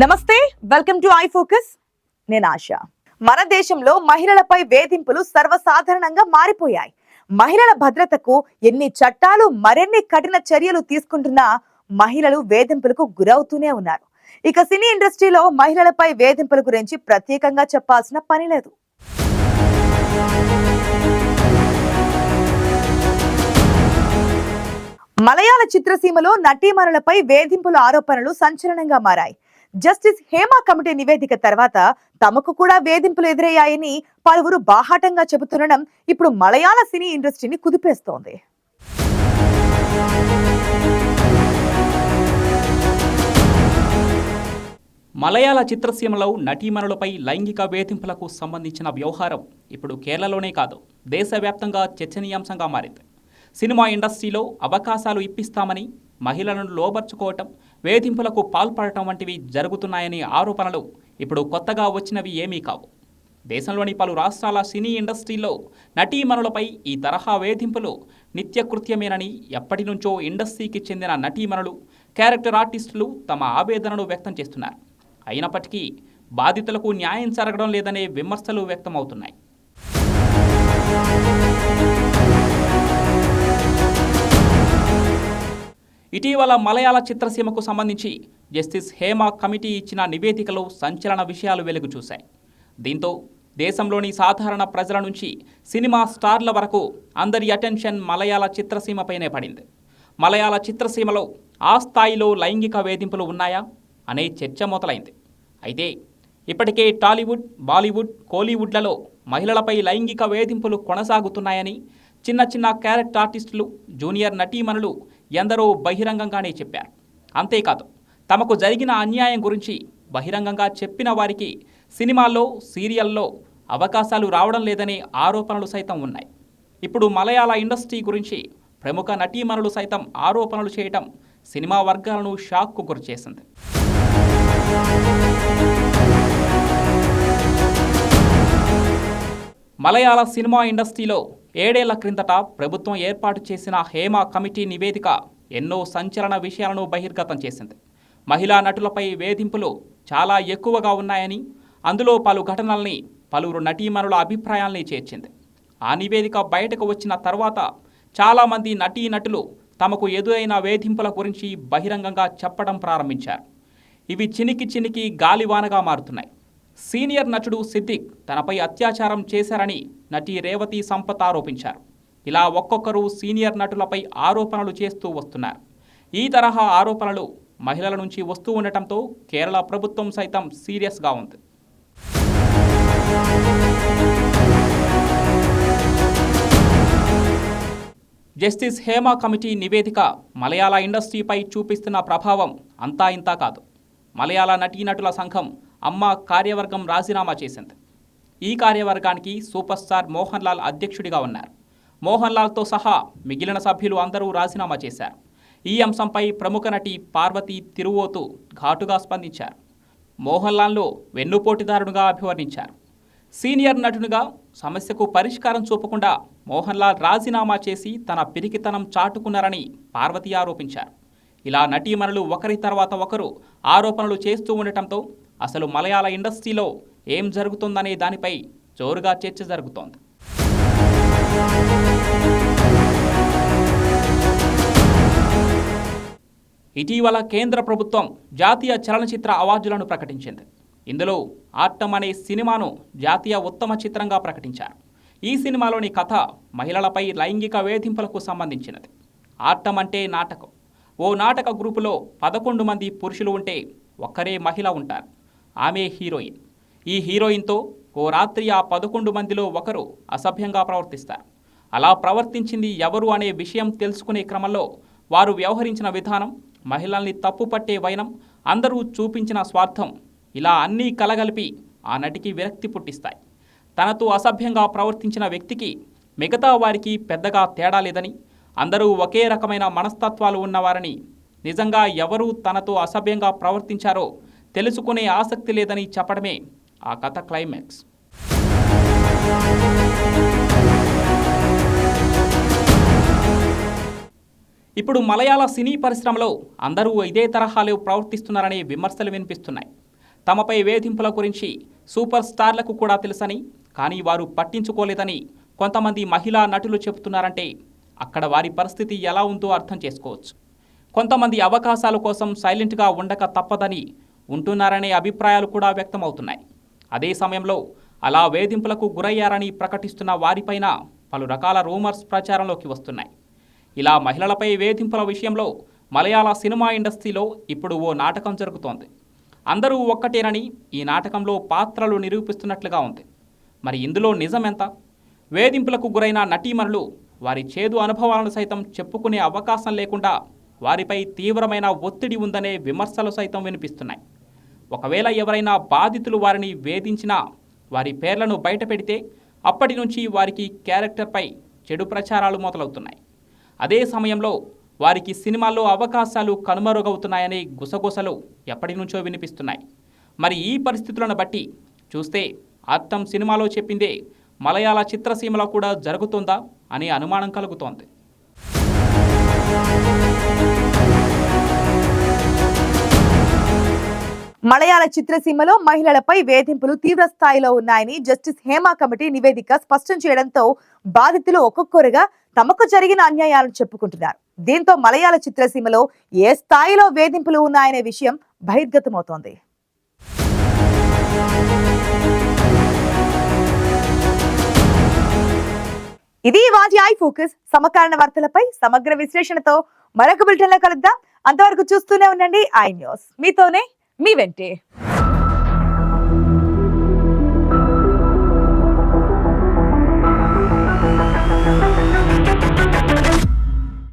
నమస్తే welcome to I focus. నేను ఆశ. మన దేశంలో మహిళలపై వేధింపులు సర్వసాధారణంగా మారిపోయాయి. మహిళల భద్రతకు ఎన్ని చట్టాలు మరెన్ని కఠిన చర్యలు తీసుకుంటున్నా మహిళలు వేధింపులకు గురవుతూనే ఉన్నారు. ఇక సినీ ఇండస్ట్రీలో మహిళలపై వేధింపుల గురించి ప్రత్యేకంగా చెప్పాల్సిన పని లేదు. మలయాళ చిత్రసీమలో నటీమణులపై వేధింపుల ఆరోపణలు సంచలనంగా మారాయి. జస్టిస్ హేమా కమిటీ నివేదిక తర్వాత తమకు కూడా వేధింపులు ఎదురయ్యాయని పలువురు బాహాటంగా చెబుతుండడం ఇప్పుడు మలయాళ సినీ ఇండస్ట్రీని కుదిపేస్తోంది. మలయాళ చిత్రసీమలో నటీమణులపై లైంగిక వేధింపులకు సంబంధించిన వ్యవహారం ఇప్పుడు కేరళలోనే కాదు దేశవ్యాప్తంగా చర్చనీయాంశంగా మారింది. సినిమా ఇండస్ట్రీలో అవకాశాలు ఇప్పిస్తామని మహిళలను లోబర్చుకోవటం వేధింపులకు పాల్పడటం వంటివి జరుగుతున్నాయని ఆరోపణలు ఇప్పుడు కొత్తగా వచ్చినవి ఏమీ కావు. దేశంలోని పలు రాష్ట్రాల సినీ ఇండస్ట్రీలో నటీమణులపై ఈ తరహా వేధింపులు నిత్యకృత్యమేనని ఎప్పటి నుంచో ఇండస్ట్రీకి చెందిన నటీమణులు క్యారెక్టర్ ఆర్టిస్టులు తమ ఆవేదనను వ్యక్తం చేస్తున్నారు. అయినప్పటికీ బాధితులకు న్యాయం జరగడం లేదనే విమర్శలు వ్యక్తమవుతున్నాయి. ఇటీవల మలయాళ చిత్రసీమకు సంబంధించి జస్టిస్ హేమ కమిటీ ఇచ్చిన నివేదికలో సంచలన విషయాలు వెలుగు చూశాయి. దీంతో దేశంలోని సాధారణ ప్రజల నుంచి సినిమా స్టార్ల వరకు అందరి అటెన్షన్ మలయాళ చిత్రసీమపైనే పడింది. మలయాళ చిత్రసీమలో ఆ స్థాయిలో లైంగిక వేధింపులు ఉన్నాయా అనే చర్చ మొదలైంది. అయితే ఇప్పటికే టాలీవుడ్ బాలీవుడ్ కోలీవుడ్లలో మహిళలపై లైంగిక వేధింపులు కొనసాగుతున్నాయని చిన్న చిన్న క్యారెక్టర్ ఆర్టిస్టులు జూనియర్ నటీమణులు ఎందరో బహిరంగంగానే చెప్పారు. అంతేకాదు తమకు జరిగిన అన్యాయం గురించి బహిరంగంగా చెప్పిన వారికి సినిమాల్లో సీరియల్లో అవకాశాలు రావడం లేదనే ఆరోపణలు సైతం ఉన్నాయి. ఇప్పుడు మలయాళ ఇండస్ట్రీ గురించి ప్రముఖ నటీమణులు సైతం ఆరోపణలు చేయటం సినిమా వర్గాలను షాక్కు గురిచేసింది. మలయాళ సినిమా ఇండస్ట్రీలో ఏడేళ్ళ క్రిందట ప్రభుత్వం ఏర్పాటు చేసిన హేమ కమిటీ నివేదిక ఎన్నో సంచలన విషయాలను బహిర్గతం చేసింది. మహిళా నటులపై వేధింపులు చాలా ఎక్కువగా ఉన్నాయని అందులో పలు ఘటనల్ని పలువురు నటీమణుల అభిప్రాయాల్ని చేర్చింది. ఆ నివేదిక బయటకు వచ్చిన తర్వాత చాలామంది నటీనటులు తమకు ఎదురైన వేధింపుల గురించి బహిరంగంగా చెప్పడం ప్రారంభించారు. ఇవి చినికి చినికి గాలివానగా మారుతున్నాయి. సీనియర్ నటుడు సిద్దిక్ తనపై అత్యాచారం చేశారని నటి రేవతి సంపత్ ఆరోపించారు. ఇలా ఒక్కొక్కరు సీనియర్ నటులపై ఆరోపణలు చేస్తూ వస్తున్నారు. ఈ తరహా ఆరోపణలు మహిళల నుంచి వస్తూ ఉండటంతో కేరళ ప్రభుత్వం సైతం సీరియస్గా ఉంది. జస్టిస్ హేమా కమిటీ నివేదిక మలయాళ ఇండస్ట్రీపై చూపిస్తున్న ప్రభావం అంతా ఇంతా కాదు. మలయాళ నటీనటుల సంఘం అమ్మ కార్యవర్గం రాజీనామా చేసింది. ఈ కార్యవర్గానికి సూపర్ స్టార్ మోహన్ లాల్ అధ్యక్షుడిగా ఉన్నారు. మోహన్ లాల్తో సహా మిగిలిన సభ్యులు అందరూ రాజీనామా చేశారు. ఈ అంశంపై ప్రముఖ నటి పార్వతి తిరువోతు ఘాటుగా స్పందించారు. మోహన్ లాల్ను వెన్నుపోటుదారుడుగా అభివర్ణించారు. సీనియర్ నటునిగా సమస్యకు పరిష్కారం చూపకుండా మోహన్ లాల్ రాజీనామా చేసి తన పిరికితనం చాటుకున్నారని పార్వతి ఆరోపించారు. ఇలా నటీమణులు ఒకరి తర్వాత ఒకరు ఆరోపణలు చేస్తూ ఉండటంతో అసలు మలయాళ ఇండస్ట్రీలో ఏం జరుగుతుందనే దానిపై జోరుగా చర్చ జరుగుతోంది. ఇటీవల కేంద్ర ప్రభుత్వం జాతీయ చలనచిత్ర అవార్డులను ప్రకటించింది. ఇందులో ఆట్టం అనే సినిమాను జాతీయ ఉత్తమ చిత్రంగా ప్రకటించారు. ఈ సినిమాలోని కథ మహిళలపై లైంగిక వేధింపులకు సంబంధించినది. ఆట్టం అంటే నాటకం. ఓ నాటక గ్రూపులో పదకొండు మంది పురుషులు ఉంటే ఒక్కరే మహిళ ఉంటారు. ఆమె హీరోయిన్. ఈ హీరోయిన్తో ఓ రాత్రి ఆ పదకొండు మందిలో ఒకరు అసభ్యంగా ప్రవర్తిస్తారు. అలా ప్రవర్తించింది ఎవరు అనే విషయం తెలుసుకునే క్రమంలో వారు వ్యవహరించిన విధానం మహిళల్ని తప్పుపట్టే వైనం అందరూ చూపించిన స్వార్థం ఇలా అన్నీ కలగలిపి ఆ నటికి విరక్తి పుట్టిస్తాయి. తనతో అసభ్యంగా ప్రవర్తించిన వ్యక్తికి మిగతా వారికి పెద్దగా తేడా లేదని అందరూ ఒకే రకమైన మనస్తత్వాలు ఉన్నవారని నిజంగా ఎవరు తనతో అసభ్యంగా ప్రవర్తించారో తెలుసుకునే ఆసక్తి లేదని చెప్పడమే ఆ కథ క్లైమాక్స్. ఇప్పుడు మలయాళ సినీ పరిశ్రమలో అందరూ ఇదే తరహాలో ప్రవర్తిస్తున్నారనే విమర్శలు వినిపిస్తున్నాయి. తమపై వేధింపుల గురించి సూపర్ స్టార్లకు కూడా తెలుసని కానీ వారు పట్టించుకోలేదని కొంతమంది మహిళా నటులు చెబుతున్నారంటే అక్కడ వారి పరిస్థితి ఎలా ఉందో అర్థం చేసుకోవచ్చు. కొంతమంది అవకాశాల కోసం సైలెంట్గా ఉండక తప్పదని ఉంటున్నారనే అభిప్రాయాలు కూడా వ్యక్తమవుతున్నాయి. అదే సమయంలో అలా వేధింపులకు గురయ్యారని ప్రకటిస్తున్న వారిపైన పలు రకాల రూమర్స్ ప్రచారంలోకి వస్తున్నాయి. ఇలా మహిళలపై వేధింపుల విషయంలో మలయాళ సినిమా ఇండస్ట్రీలో ఇప్పుడు ఓ నాటకం జరుగుతోంది. అందరూ ఒక్కటేనని ఈ నాటకంలో పాత్రలు నిరూపిస్తున్నట్లుగా ఉంది. మరి ఇందులో నిజమెంత? వేధింపులకు గురైన నటీమణులు వారి చేదు అనుభవాలను సైతం చెప్పుకునే అవకాశం లేకుండా వారిపై తీవ్రమైన ఒత్తిడి ఉందనే విమర్శలు సైతం వినిపిస్తున్నాయి. ఒకవేళ ఎవరైనా బాధితులు వారిని వేధించినా వారి పేర్లను బయటపెడితే అప్పటి నుంచి వారికి క్యారెక్టర్పై చెడు ప్రచారాలు మొదలవుతున్నాయి. అదే సమయంలో వారికి సినిమాల్లో అవకాశాలు కనుమరుగవుతున్నాయనే గుసగుసలు ఎప్పటి నుంచో వినిపిస్తున్నాయి. మరి ఈ పరిస్థితులను బట్టి చూస్తే అర్థం సినిమాలో చెప్పిందే మలయాళ చిత్రసీమలో కూడా జరుగుతుందా అనే అనుమానం కలుగుతోంది. మలయాళ చిత్రసీమలో మహిళలపై వేధింపులు తీవ్ర స్థాయిలో ఉన్నాయని జస్టిస్ హేమా కమిటీ నివేదిక స్పష్టం చేయడంతో బాధితులు ఒక్కొక్కరుగా తమకు జరిగిన అన్యాయాలను చెప్పుకుంటున్నారు. దీంతో మలయాళ చిత్రసీమలో ఏ స్థాయిలో వేధింపులు ఉన్నాయనే విషయం బహిర్గతమవుతోంది. ఇది వాటి ఐ ఫోకస్. సమకాలీన వార్తలపై సమగ్ర విశ్లేషణతో మరొక బులెటిన్లో కలుద్దాం. అంతవరకు చూస్తూనే ఉండండి ఐ న్యూస్. మీతోనే మీ వెంటే.